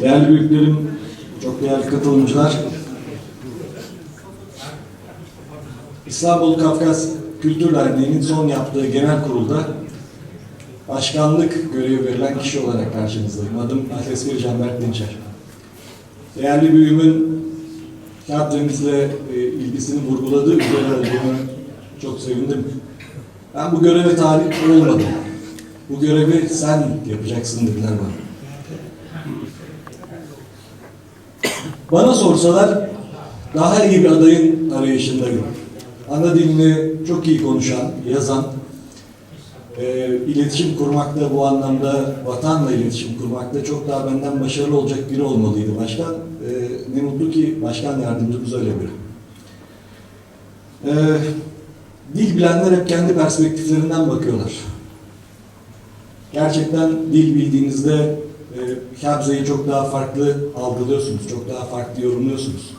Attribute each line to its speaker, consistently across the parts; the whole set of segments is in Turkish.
Speaker 1: Değerli büyüklerim, çok değerli katılımcılar. İstanbul Kafkas Kültür Derneği'nin son yaptığı genel kurulda başkanlık görevi verilen kişi olarak karşınızdayım. Adım Ateşbir Canberk Dinçer. Değerli büyüğümün tiyatromuzla e, ilgisini vurguladığı üzere olduğunu çok sevindim. Ben bu göreve talip olmadım. Bu görevi sen yapacaksın dediler bana. Bana sorsalar daha iyi bir adayın arayışındayım. Ana dilini çok iyi konuşan, yazan, e, iletişim kurmakta bu anlamda vatanla iletişim kurmakta çok daha benden başarılı olacak biri olmalıydı başkan. E, ne mutlu ki başkan yardımcımız öyle biri. E, dil bilenler hep kendi perspektiflerinden bakıyorlar. Gerçekten dil bildiğinizde e, Kabze'yi çok daha farklı algılıyorsunuz, çok daha farklı yorumluyorsunuz.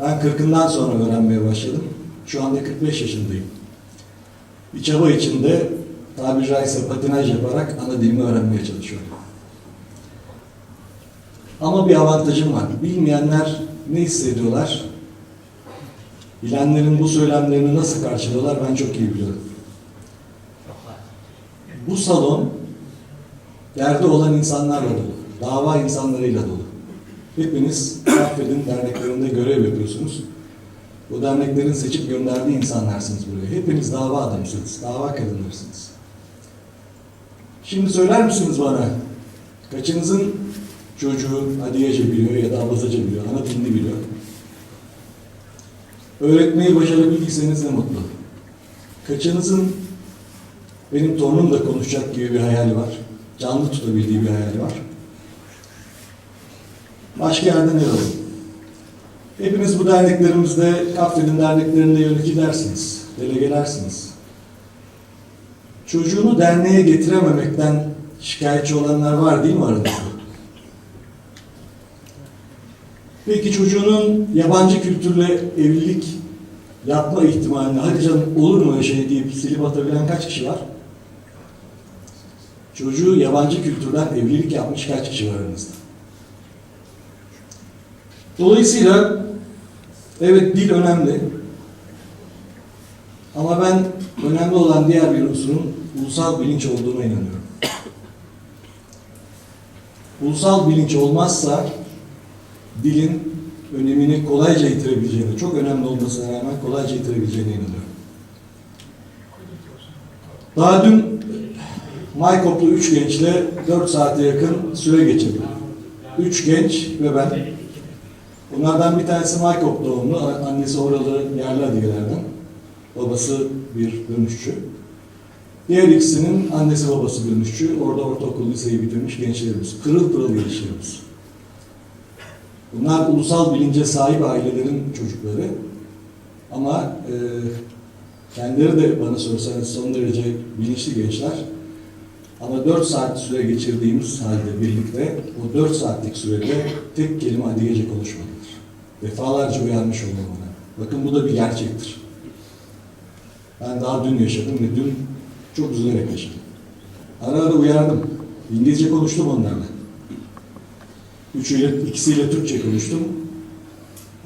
Speaker 1: Ben 40'ından sonra öğrenmeye başladım. Şu anda 45 yaşındayım. Bir çaba içinde tabiri caizse patinaj yaparak ana dilimi öğrenmeye çalışıyorum. Ama bir avantajım var. Bilmeyenler ne hissediyorlar? Bilenlerin bu söylemlerini nasıl karşılıyorlar ben çok iyi biliyorum. Bu salon derdi olan insanlarla dolu. Dava insanlarıyla dolu. Hepiniz Affedin derneklerinde görev yapıyorsunuz. Bu derneklerin seçip gönderdiği insanlarsınız buraya. Hepiniz dava adamısınız, dava kadınlarısınız. Şimdi söyler misiniz bana, kaçınızın çocuğu Adiyece biliyor ya da Abazaca biliyor, ana dilini biliyor. Öğretmeyi başarabildiyseniz ne mutlu. Kaçınızın benim torunumla konuşacak gibi bir hayali var. Canlı tutabildiği bir hayali var. Başka yerde ne olur? Hepiniz bu derneklerimizde, Kaffedin derneklerinde yöneticilersiniz, delegelersiniz. Çocuğunu derneğe getirememekten şikayetçi olanlar var değil mi aranızda? Peki çocuğunun yabancı kültürle evlilik yapma ihtimalini, hadi canım olur mu öyle şey deyip silip atabilen kaç kişi var? Çocuğu yabancı kültürden evlilik yapmış kaç kişi var aranızda? Dolayısıyla evet dil önemli. Ama ben önemli olan diğer bir unsurun ulusal bilinç olduğuna inanıyorum. Ulusal bilinç olmazsa dilin önemini kolayca yitirebileceğine, çok önemli olmasına rağmen kolayca yitirebileceğine inanıyorum. Daha dün Maykop'lu üç gençle 4 saate yakın süre geçirdim. Üç genç ve ben. Bunlardan bir tanesi Maykop doğumlu, annesi oralı yerli adigelerden. Babası bir dönüşçü. Diğer ikisinin annesi babası dönüşçü. Orada ortaokul liseyi bitirmiş gençlerimiz. Pırıl pırıl gençlerimiz. Bunlar ulusal bilince sahip ailelerin çocukları. Ama e, kendileri de bana sorsanız son derece bilinçli gençler. Ama 4 saat süre geçirdiğimiz halde birlikte o 4 saatlik sürede tek kelime Adigece konuşmadılar. Defalarca uyarmış oldum ona. Bakın bu da bir gerçektir. Ben daha dün yaşadım ve dün çok üzülerek yaşadım. Ara ara uyardım. İngilizce konuştum onlarla. Üçüyle, ikisiyle Türkçe konuştum.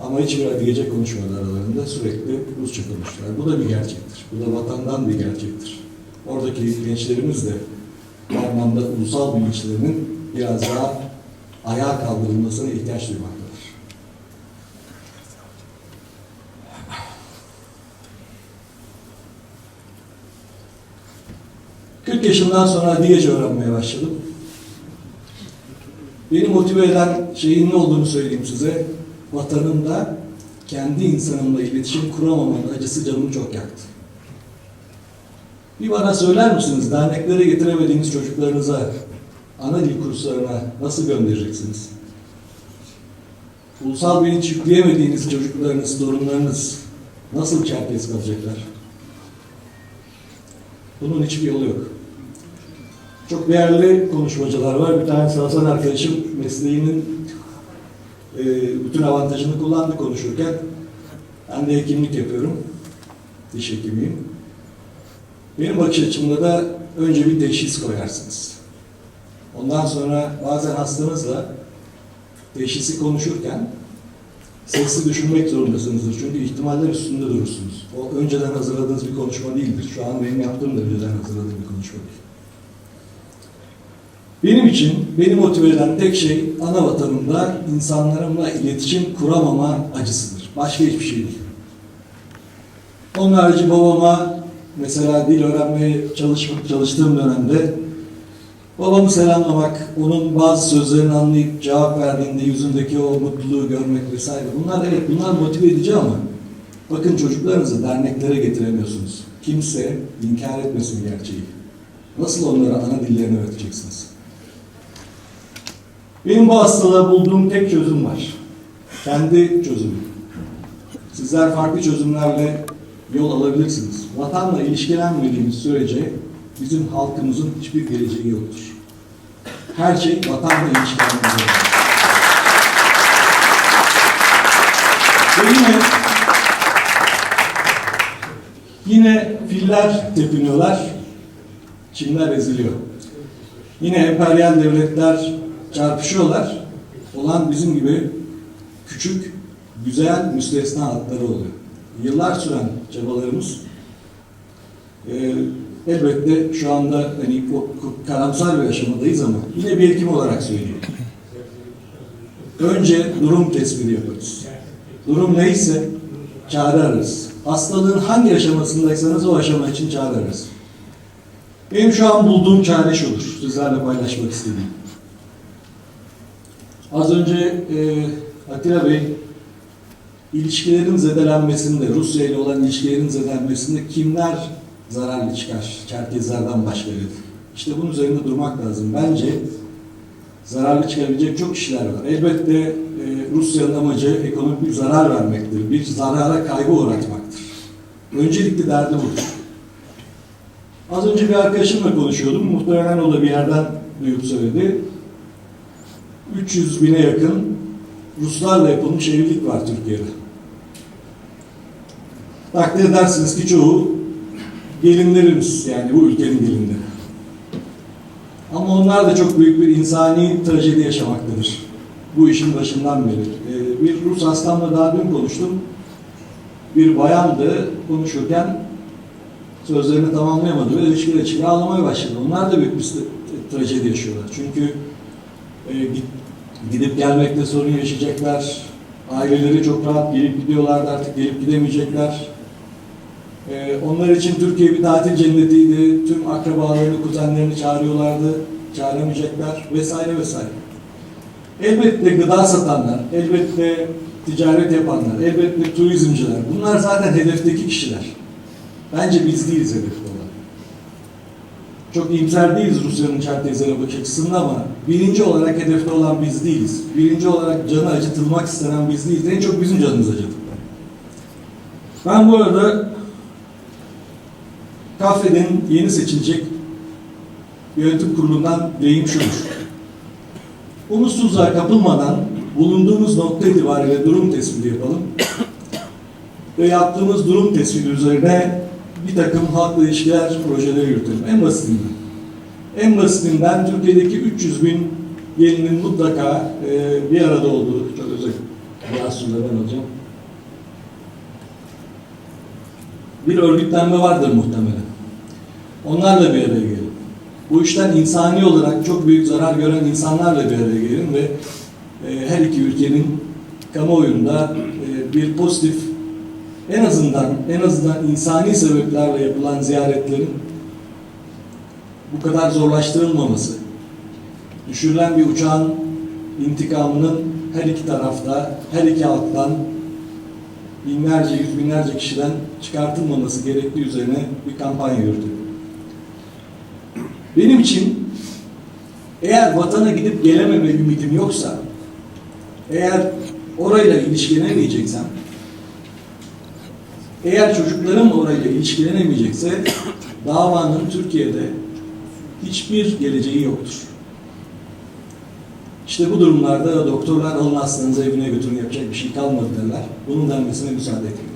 Speaker 1: Ama hiçbir Adigece konuşmadı aralarında. Sürekli Rusça konuştular. Bu da bir gerçektir. Bu da vatandan bir gerçektir. Oradaki gençlerimiz de anlamda ulusal bilinçlerinin biraz daha ayağa kaldırılmasına ihtiyaç duymaktadır. Kırk yaşından sonra Adigece öğrenmeye başladım. Beni motive eden şeyin ne olduğunu söyleyeyim size. Vatanımda kendi insanımla iletişim kuramamanın acısı canımı çok yaktı. Bir bana söyler misiniz derneklere getiremediğiniz çocuklarınıza ana dil kurslarına nasıl göndereceksiniz? Ulusal bilinç yükleyemediğiniz çocuklarınız, torunlarınız nasıl çerkez kalacaklar? Bunun hiçbir yolu yok. Çok değerli konuşmacılar var. Bir tanesi Hasan arkadaşım mesleğinin e, bütün avantajını kullandı konuşurken. Ben de hekimlik yapıyorum. Diş hekimiyim. Benim bakış açımda da önce bir teşhis koyarsınız. Ondan sonra bazen hastanızla teşhisi konuşurken sesli düşünmek zorundasınızdır. Çünkü ihtimaller üstünde durursunuz. O önceden hazırladığınız bir konuşma değildir. Şu an benim yaptığım da önceden hazırladığım bir konuşma değil. Benim için beni motive eden tek şey ana vatanımda insanlarımla iletişim kuramama acısıdır. Başka hiçbir şey değil. Onun harici babama mesela dil öğrenmeye çalışmak, çalıştığım dönemde babamı selamlamak, onun bazı sözlerini anlayıp cevap verdiğinde yüzündeki o mutluluğu görmek vesaire. Bunlar evet bunlar motive edici ama bakın çocuklarınızı derneklere getiremiyorsunuz. Kimse inkar etmesin gerçeği. Nasıl onlara ana dillerini öğreteceksiniz? Benim bu hastalığa bulduğum tek çözüm var. Kendi çözümüm. Sizler farklı çözümlerle yol alabilirsiniz. Vatanla ilişkilenmediğimiz sürece bizim halkımızın hiçbir geleceği yoktur. Her şey vatanla ilişkilenmeli. Ve yine yine filler tepiniyorlar, çimler eziliyor. Yine emperyal devletler çarpışıyorlar. Olan bizim gibi küçük, güzel müstesna hatları oluyor. Yıllar süren çabalarımız e, elbette şu anda hani karamsar bir aşamadayız ama yine bir hekim olarak söyleyeyim. Önce durum tespiti yaparız. Durum neyse çare ararız. Hastalığın hangi aşamasındaysanız o aşama için çare ararız. Benim şu an bulduğum çare şudur. Sizlerle paylaşmak istediğim. Az önce e, Atilla Bey ilişkilerin zedelenmesinde, Rusya ile olan ilişkilerin zedelenmesinde kimler zararlı çıkar? Çerkezlerden başka dedi. İşte bunun üzerinde durmak lazım. Bence zararlı çıkabilecek çok kişiler var. Elbette e, Rusya'nın amacı ekonomik bir zarar vermektir. Bir zarara kaybı uğratmaktır. Öncelikli derdi budur. Az önce bir arkadaşımla konuşuyordum. Muhtemelen o da bir yerden duyup söyledi. 300 bine yakın Ruslarla yapılmış evlilik var Türkiye'de. Takdir edersiniz ki çoğu gelinlerimiz yani bu ülkenin gelinleri. Ama onlar da çok büyük bir insani trajedi yaşamaktadır. Bu işin başından beri. Ee, bir Rus hastamla daha dün konuştum. Bir bayandı konuşurken sözlerini tamamlayamadı ve ilişkide çıkıyor ağlamaya başladı. Onlar da büyük bir trajedi yaşıyorlar. Çünkü e, gidip gelmekte sorun yaşayacaklar. Aileleri çok rahat gelip gidiyorlardı artık gelip gidemeyecekler. Ee, onlar için Türkiye bir tatil cennetiydi. Tüm akrabalarını, kuzenlerini çağırıyorlardı. Çağıramayacaklar vesaire vesaire. Elbette gıda satanlar, elbette ticaret yapanlar, elbette turizmciler. Bunlar zaten hedefteki kişiler. Bence biz değiliz hedefte olan. Çok iyimser değiliz Rusya'nın çerkezlere bakış açısında ama birinci olarak hedefte olan biz değiliz. Birinci olarak canı acıtılmak istenen biz değiliz. En çok bizim canımız acıdı. Ben bu arada Kafe'nin yeni seçilecek yönetim kurulundan dileğim şudur. Umutsuzluğa kapılmadan bulunduğumuz nokta itibariyle durum tespiti yapalım. Ve yaptığımız durum tespiti üzerine bir takım halkla ilişkiler projeleri yürütelim. En basitinden. En basitinden Türkiye'deki 300 bin gelinin mutlaka e, bir arada olduğu, çok özel, sonra ben alacağım. Bir örgütlenme vardır muhtemelen. Onlarla bir araya gelin. Bu işten insani olarak çok büyük zarar gören insanlarla bir araya gelin ve e, her iki ülkenin kamuoyunda e, bir pozitif en azından en azından insani sebeplerle yapılan ziyaretlerin bu kadar zorlaştırılmaması, düşürülen bir uçağın intikamının her iki tarafta, her iki halktan binlerce, yüz binlerce kişiden çıkartılmaması gerektiği üzerine bir kampanya yürütüyor. Benim için eğer vatana gidip gelememe ümidim yoksa, eğer orayla ilişkilenemeyeceksem, eğer çocuklarım orayla ilişkilenemeyecekse davanın Türkiye'de hiçbir geleceği yoktur. İşte bu durumlarda doktorlar alın hastanızı evine götürün yapacak bir şey kalmadı derler. Bunun denmesine müsaade etmeyin.